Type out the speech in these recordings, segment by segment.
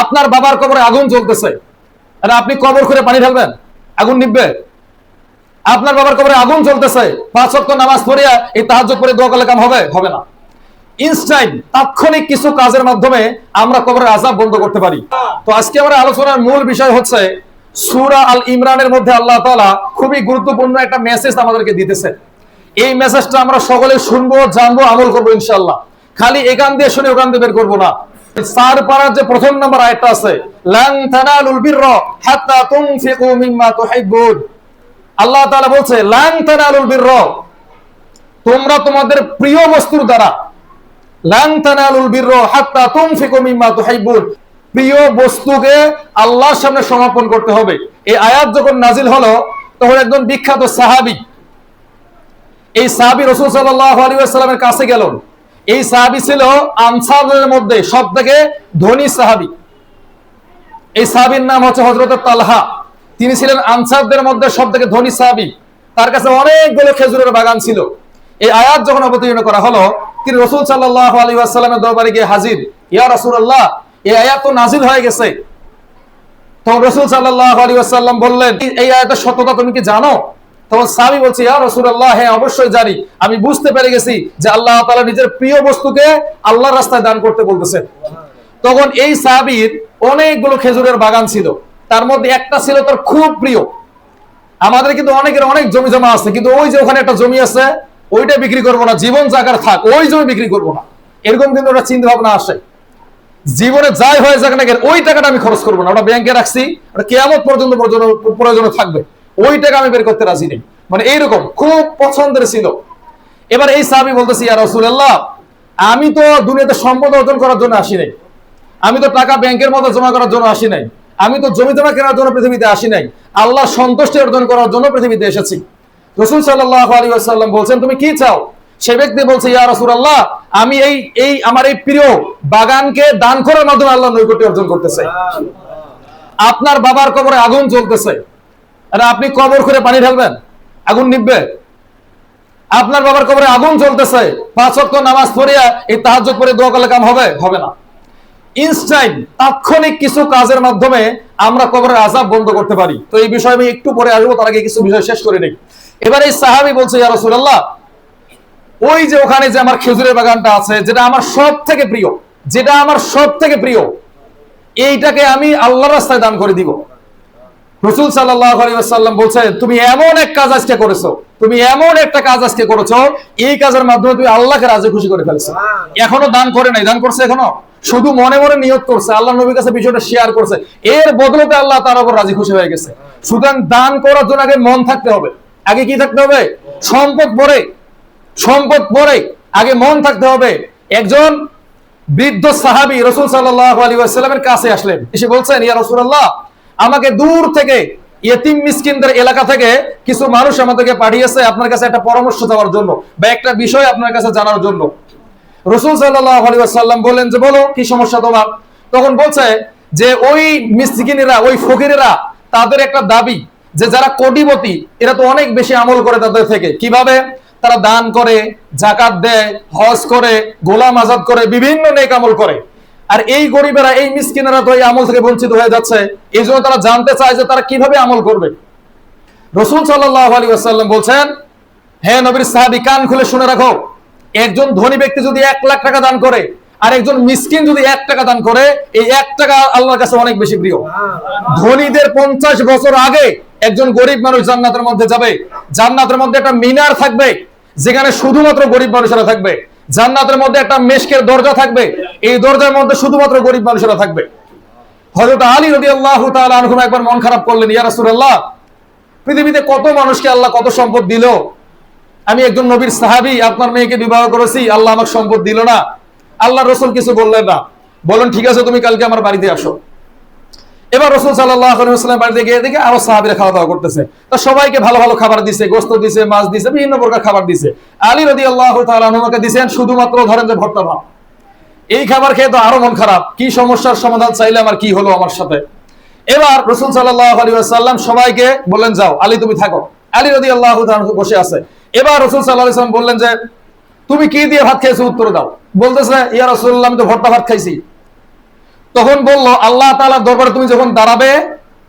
আপনার বাবার কবরে আগুন জ্বলতেছে। আপনি কবর করে পানি ঢালবেন? আগুন নিববে আপনার বাবার কবরে আগুন জ্বলতেছে। পাঁচ ওয়াক্ত নামাজ পড়িয়া এই তাহাজ্জুদ পড়ে দোয়া করলে কাম হবে? হবে না। ইনস্টাইন, তাৎক্ষণিক কিছু কাজের মাধ্যমে আমরা কবরের আজাব বন্ধ করতে পারি। তো আজকে আমরা আলোচনার মূল বিষয় হচ্ছে, সূরা আল ইমরানের মধ্যে আল্লাহ তাআলা খুবই গুরুত্বপূর্ণ একটা মেসেজ আমাদেরকে দিতেছে। এই মেসেজটা আমরা সকলে শুনব, জানব, আমল করব ইনশাল্লাহ খালি এখান দিয়ে শুনে ওখান দিয়ে বের করব না। সার যে প্রথম নম্বর আছে হাত্তা মিম্মা আল্লাহ বলছে তোমরা তোমাদের প্রিয় বস্তুর দ্বারা হাত্তা মিম্মা প্রিয় বস্তুকে আল্লাহর সামনে সমর্পণ করতে হবে। এই আয়াত যখন নাজিল হলো, তখন একজন বিখ্যাত সাহাবী, এই সাহাবী রাসূল সাল্লাল্লাহু ওয়াসাল্লামের কাছে গেল এই সাহাবী ছিল আনসারদের মধ্যে সব থেকে ধনী সাহাবী। এই সাহাবীর নাম হচ্ছে হযরত তালহা। তিনি ছিলেন আনসারদের মধ্যে সব থেকে ধনী সাহাবী। তার কাছে অনেকগুলো খেজুরের বাগান ছিল। এই আয়াত যখন অবতীর্ণ করা হলো, তিনি রসুল সাল্লাহ আলী আসসালামের দরবারে গিয়ে হাজির, ইয়া রাসূলুল্লাহ, এই আয়াত তো নাজিল হয়ে গেছে। তখন রসুল সাল্লাহ আলী আসাল্লাম বললেন, এই আয়াতের সত্যতা তুমি কি জানো? তখন সাহাবী বলছে, ইয়া রাসূলুল্লাহ হ্যাঁ অবশ্যই জানি। আমি বুঝতে পেরে গেছি যে আল্লাহ তাআলা নিজের প্রিয় বস্তুকে আল্লাহর রাস্তায় দান করতে বলতেছেন তখন এই সাহাবীর অনেকগুলো খেজুরের বাগান ছিল। তার মধ্যে একটা ছিল তার খুব প্রিয়। আমাদের কিন্তু অনেকের অনেক জমি জমা আছে, কিন্তু ওই যে ওখানে একটা জমি আছে, ওইটা বিক্রি করব না। জীবন জাগার থাক, ওই জমি বিক্রি করব না। এরকম কিন্তু ওটা চিন্তা ভাবনা আসে। জীবনে যাই হয়ে যাক না ওই টাকাটা আমি খরচ করব না। ওটা ব্যাংকে রাখছি, ওটা কেয়ামত পর্যন্ত প্রয়োজনে থাকবে। ওই টাকা আমি বের করতে রাজি নেই। মানে এইরকম, খুব পছন্দের ছিল। এবার এই সাহাবি বলতেছি, ইয়া রাসূলুল্লাহ, আমি তো দুনিয়াতে সম্পদ অর্জন করার জন্য আসি নাই। আমি তো টাকা ব্যাংকের মতো জমা করার জন্য আসি নাই। আমি তো জমি জমা কেনার জন্য পৃথিবীতে আসি নাই। আল্লাহ সন্তুষ্টি অর্জন করার জন্য পৃথিবীতে এসেছি। রসুল সাল্লাহ আলী আসাল্লাম বলছেন, তুমি কি চাও? সে ব্যক্তি বলছে, ইয়া রসুল আল্লাহ আমি এই এই আমার এই প্রিয় বাগানকে দান করার মাধ্যমে আল্লাহ নৈকট্য অর্জন করতে চাই আপনার বাবার কবরে আগুন জ্বলতেছে। আর আপনি কবর করে পানি ঢালবেন? আগুন নিববে আপনার বাবার কবরে আগুন জ্বলতেছে। পাঁচ ওয়াক্ত নামাজ পড়িয়া এই তাহাজ্জুদ পড়ে দোয়া করলে কাম হবে? হবে না। ইনস্টাইন তাৎক্ষণিক কিছু কাজের মাধ্যমে আমরা কবরের আজাব বন্ধ করতে পারি। তো এই বিষয়ে আমি একটু পরে আসব, তার আগে কিছু বিষয় শেষ করে নেই। এবার এই সাহাবি বলছে, ইয়া ওই যে ওখানে যে আমার খেজুরের বাগানটা আছে, যেটা আমার সব থেকে প্রিয়, যেটা আমার সব থেকে প্রিয়, এইটাকে আমি আল্লাহর রাস্তায় দান করে দিব। রসুল সাল্লাহ আলাইসাল্লাম বলছে তুমি এমন এক কাজ আজকে করেছ তুমি এমন একটা কাজ আজকে করেছ এই কাজের মাধ্যমে তুমি আল্লাহকে রাজি খুশি করে ফেলছো। এখনও দান করে নাই দান করছে এখনও? শুধু মনে মনে নিয়ত করছে আল্লাহ নবীর কাছে বিষয়টা শেয়ার করছে। এর বদলতে আল্লাহ তার উপর রাজি খুশি হয়ে গেছে। সুতরাং দান করার জন্য আগে মন থাকতে হবে। আগে কি থাকতে হবে? সম্পদ পরে সম্পদ পরে আগে মন থাকতে হবে। একজন বৃদ্ধ সাহাবী রসুল সাল্লাহ আলী আসসালামের কাছে আসলেন। এসে বলছেন ইয়া রসুল্লাহ আমাকে দূর থেকে ইয়েতিম মিসকিনদের এলাকা থেকে কিছু মানুষ আমাদেরকে পাঠিয়েছে আপনার কাছে একটা পরামর্শ দেওয়ার জন্য বা একটা বিষয় আপনার কাছে জানার জন্য। রসুল আসাল্লাম বললেন যে, বলো, কি সমস্যা তোমার? তখন বলছে যে, ওই মিসকিনেরা, ওই ফকিরেরা তাদের একটা দাবি যে, যারা কোটিপতি, এরা তো অনেক বেশি আমল করে তাদের থেকে। কীভাবে? তারা দান করে, জাকাত দেয়, হজ করে, গোলাম আজাদ করে, বিভিন্ন নেক আমল করে। আর এই গরিবেরা, এই মিসকিনেরা তো এই আমল থেকে বঞ্চিত হয়ে যাচ্ছে। এই জন্য তারা জানতে চায় যে তারা কীভাবে আমল করবে। রসুল সাল্লাহ আলী আসাল্লাম বলছেন হ্যাঁ নবীর সাহাবি, কান খুলে শুনে রাখো। একজন ধনী ব্যক্তি যদি এক লাখ টাকা দান করে, আর একজন মিসকিন যদি এক টাকা দান করে, এই এক টাকা আল্লাহর কাছে অনেক বেশি প্রিয়। ধনীদের পঞ্চাশ বছর আগে একজন গরিব মানুষ জান্নাতের মধ্যে যাবে। জান্নাতের মধ্যে একটা মিনার থাকবে, যেখানে শুধুমাত্র গরিব মানুষেরা থাকবে। জান্নাতের মধ্যে একটা মেশকের দরজা থাকবে। এই দরজার মধ্যে শুধুমাত্র গরিব মানুষেরা থাকবে। হযরত আলী রাদিয়াল্লাহু তাআলা আনহু একবার মন খারাপ করলেন, ইয়া রাসূলুল্লাহ, পৃথিবীতে কত মানুষকে আল্লাহ কত সম্পদ দিল? আমি একজন নবীর সাহাবী, আপনার মেয়েকে বিবাহ করেছি, আল্লাহ আমাকে সম্পদ দিল না। আল্লাহ রসুল কিছু বললেন না। বলেন ঠিক আছে, তুমি কালকে আমার বাড়িতে আসো। এবার রসুল সাল্লাহাম বাড়িতে গিয়ে দেখে আরও সাহাবিরা খাওয়া দাওয়া করতেছে। তা সবাইকে ভালো ভালো খাবার দিছে, গোস্ত দিছে, মাছ দিছে, বিভিন্ন প্রকার খাবার দিছে। আলী রদি আল্লাহ তালাকে দিছেন শুধুমাত্র ধরেন যে ভর্তা ভাব এই খাবার খেয়ে তো আরও মন খারাপ। কি সমস্যার সমাধান চাইলে আমার, কি হলো আমার সাথে? এবার রসুল সাল্লাহ আলী সাল্লাম সবাইকে বললেন, যাও, আলী তুমি থাকো। আলী রদি আল্লাহ বসে আছে। এবার রসুল সাল্লাহ ইসলাম বললেন যে, তুমি কি দিয়ে ভাত খেয়েছো? উত্তর দাও। বলতেছে, ইয়া রসুল্লাহ আমি তো ভর্তা ভাত খাইছি। তখন বলল, আল্লাহ তাআলার দরবারে তুমি যখন দাঁড়াবে,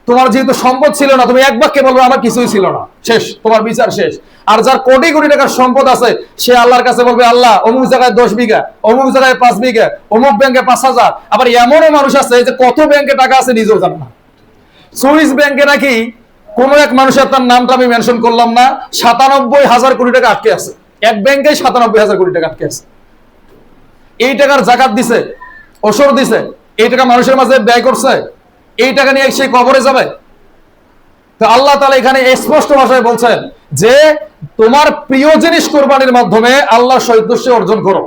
তোমার যেহেতু সম্পদ ছিল না, তুমি এক বাক্যে বলবে, আমার কিছুই ছিল না। শেষ, তোমার বিচার শেষ। আর যার কোটি কোটি টাকার সম্পদ আছে, সে আল্লাহর কাছে বলবে, আল্লাহ, অমুক জায়গায় দশ বিঘা, অমুক জায়গায় পাঁচ বিঘা, অমুক ব্যাংকে পাঁচ হাজার। আবার এমনও মানুষ আছে যে কত ব্যাংকে টাকা আছে নিজেও জানে না। সুইস ব্যাংকে নাকি কোন এক মানুষের তার নামটা আমি মেনশন করলাম না, সাতানব্বই হাজার কোটি টাকা আটকে আছে। এক ব্যাংকে সাতানব্বই হাজার কোটি টাকা আটকে আছে। এই টাকার জাকাত দিছে ওসর দিছে এই টাকা মানুষের মাঝে ব্যয় করছে, এই টাকা নিয়ে সে কবরে যাবে। তো আল্লাহ তালা এখানে স্পষ্ট ভাষায় বলছেন যে, তোমার প্রিয় জিনিস কোরবানির মাধ্যমে আল্লাহ সৈতুষ্য অর্জন করো।